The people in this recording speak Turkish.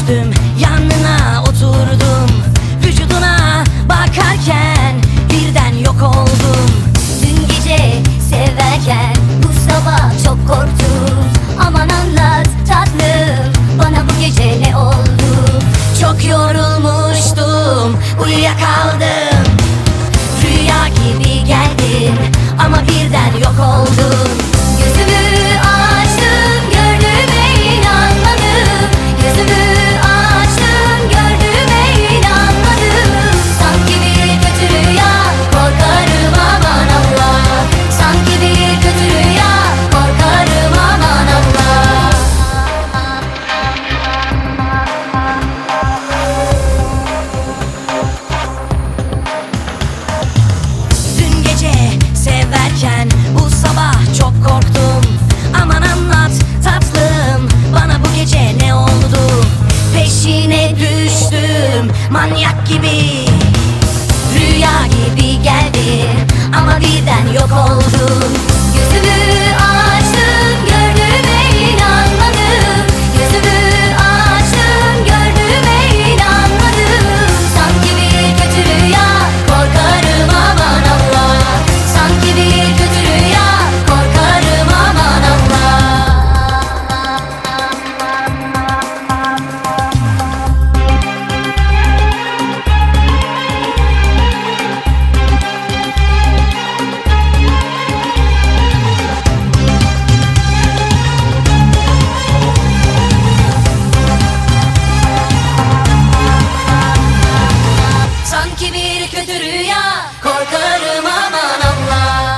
düştüm yanına oturdum. Vücuduna bakarken birden yok oldum. Dün gece severken bu sabah çok korktum. Aman anlat tatlım bana bu gece ne oldu? Çok yorulmuştum uyuyakaldım. Rüya gibi geldin ama birden yok oldun severken bu sabah çok korktum. Aman anlat tatlım bana bu gece ne oldu? Peşine düştüm manyak gibi. Rüya gibi geldin bir kötü rüya. Korkarım aman Allah.